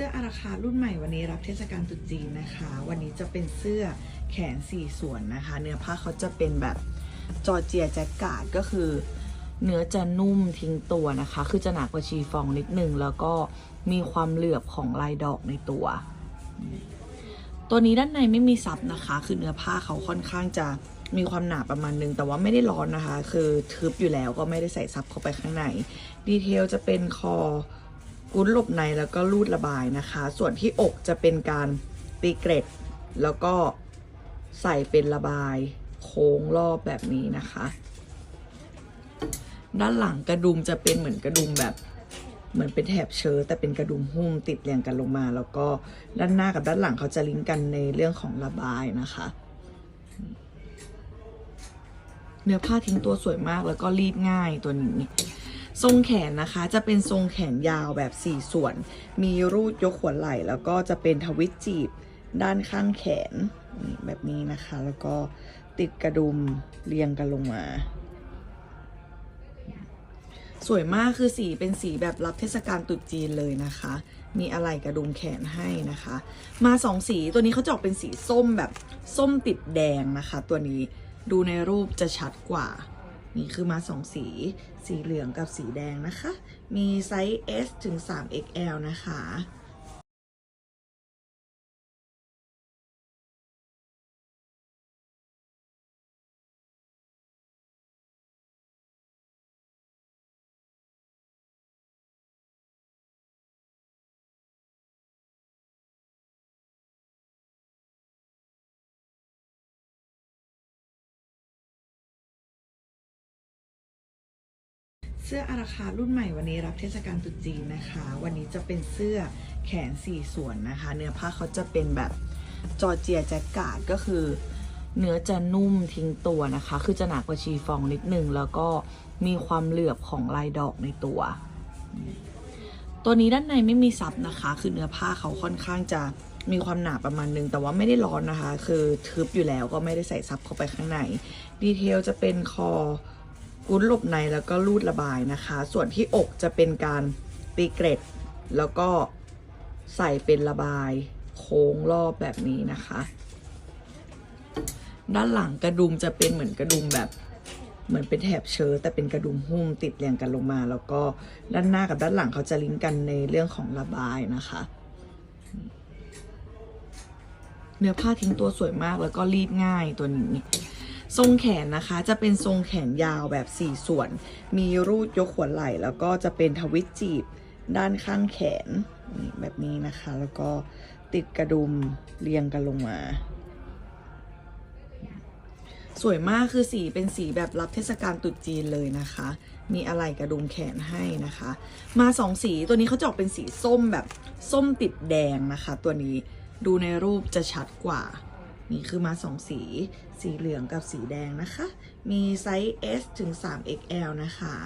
สื้ออาราคารุ่นใหม่วันนี้รับเทศกาลตรุษจีนนะคะ วันนี้จะเป็นเสื้อแขนสี่ส่วนนะคะ เนื้อผ้าเขาจะเป็นแบบจอร์เจียแจ็คกาดก็คือ เนื้อจะนุ่มทิ้งตัวนะคะ คือจะหนากว่าชีฟองนิดนึง แล้วก็มีความเหลือบของลายดอกในตัว ตัวนี้ด้านในไม่มีซับนะคะ คือเนื้อผ้าเขาค่อนข้างจะมีความหนาประมาณนึง แต่ว่าไม่ได้ร้อนนะคะ คือทึบอยู่แล้วก็ไม่ได้ใส่ซับเข้าไปข้างใน ดีเทลจะเป็นคอ กุ้นหลบในแล้วก็รูดระบายนะคะ ส่วนที่อกจะเป็นการตีเกร็ด แล้วก็ใส่เป็นระบายโค้งรอบแบบนี้นะคะ ด้านหลังกระดุมจะเป็นเหมือนกระดุมแบบเหมือนเป็นแถบเชิ้ตแต่เป็นกระดุมหุ้มติดเรียงกันลงมา แล้วก็ด้านหน้ากับด้านหลังเขาจะลิงก์กันในเรื่องของระบายนะคะ เนื้อผ้าทิ้งตัวสวยมากแล้วก็รีดง่ายตัวนี้ ทรงแขนนะคะจะเป็นทรงแขนยาวแบบ 4 ส่วน มีรูดยกหัวไหล่ แล้วก็จะเป็นทวิตจีบด้านข้างแขนแบบนี้นะคะ แล้วก็ติดกระดุมเรียงกันลงมา สวยมากคือสีเป็นสีแบบรับเทศกาลตรุษจีนเลยนะคะ มีอะไรกระดุมแขนให้นะคะ มาสองสีตัวนี้เขาจะออกเป็นสีส้มแบบส้มติดแดงนะคะ ตัวนี้ดูในรูปจะชัดกว่า นี่คือมาสองสี สีเหลืองกับสีแดงนะคะ มีไซส์ S ถึง 3XL นะคะ เสื้ออาราคารุ่นใหม่วันนี้รับเทศกาลตรุษจีนนะคะ วันนี้จะเป็นเสื้อแขนสี่ส่วนนะคะ เนื้อผ้าเขาจะเป็นแบบจอร์เจียแจ็คกาดก็คือ เนื้อจะนุ่มทิ้งตัวนะคะ คือจะหนากว่าชีฟองนิดนึง แล้วก็มีความเหลือบของลายดอกในตัว ตัวนี้ด้านในไม่มีซับนะคะ คือเนื้อผ้าเขาค่อนข้างจะมีความหนาประมาณนึง แต่ว่าไม่ได้ร้อนนะคะ คือทึบอยู่แล้วก็ไม่ได้ใส่ซับเข้าไปข้างใน ดีเทลจะเป็นคอ กุ้นหลบในแล้วก็รูดระบายนะคะ ส่วนที่อกจะเป็นการตีเกร็ด แล้วก็ใส่เป็นระบายโค้งรอบแบบนี้นะคะ ด้านหลังกระดุมจะเป็นเหมือนกระดุมแบบเหมือนเป็นแถบเชิ้ตแต่เป็นกระดุมหุ้มติดเรียงกันลงมา แล้วก็ด้านหน้ากับด้านหลังเขาจะลิงก์กันในเรื่องของระบายนะคะ เนื้อผ้าทิ้งตัวสวยมากแล้วก็รีดง่ายตัวนี้ ทรงแขนนะคะจะเป็นทรงแขนยาวแบบ 4 ส่วน มีรูดยกหัวไหล่แล้วก็จะเป็นทวิตจีบด้านข้างแขนแบบนี้นะคะ แล้วก็ติดกระดุมเรียงกันลงมา สวยมากคือสีเป็นสีแบบรับเทศกาลตรุษจีนเลยนะคะ มีอะไรกระดุมแขนให้นะคะ มาสองสีตัวนี้เขาจะออกเป็นสีส้มแบบส้มติดแดงนะคะ ตัวนี้ดูในรูปจะชัดกว่า นี่คือมาสองสี สีเหลืองกับสีแดงนะคะ มีไซส์ S ถึง 3XL นะคะ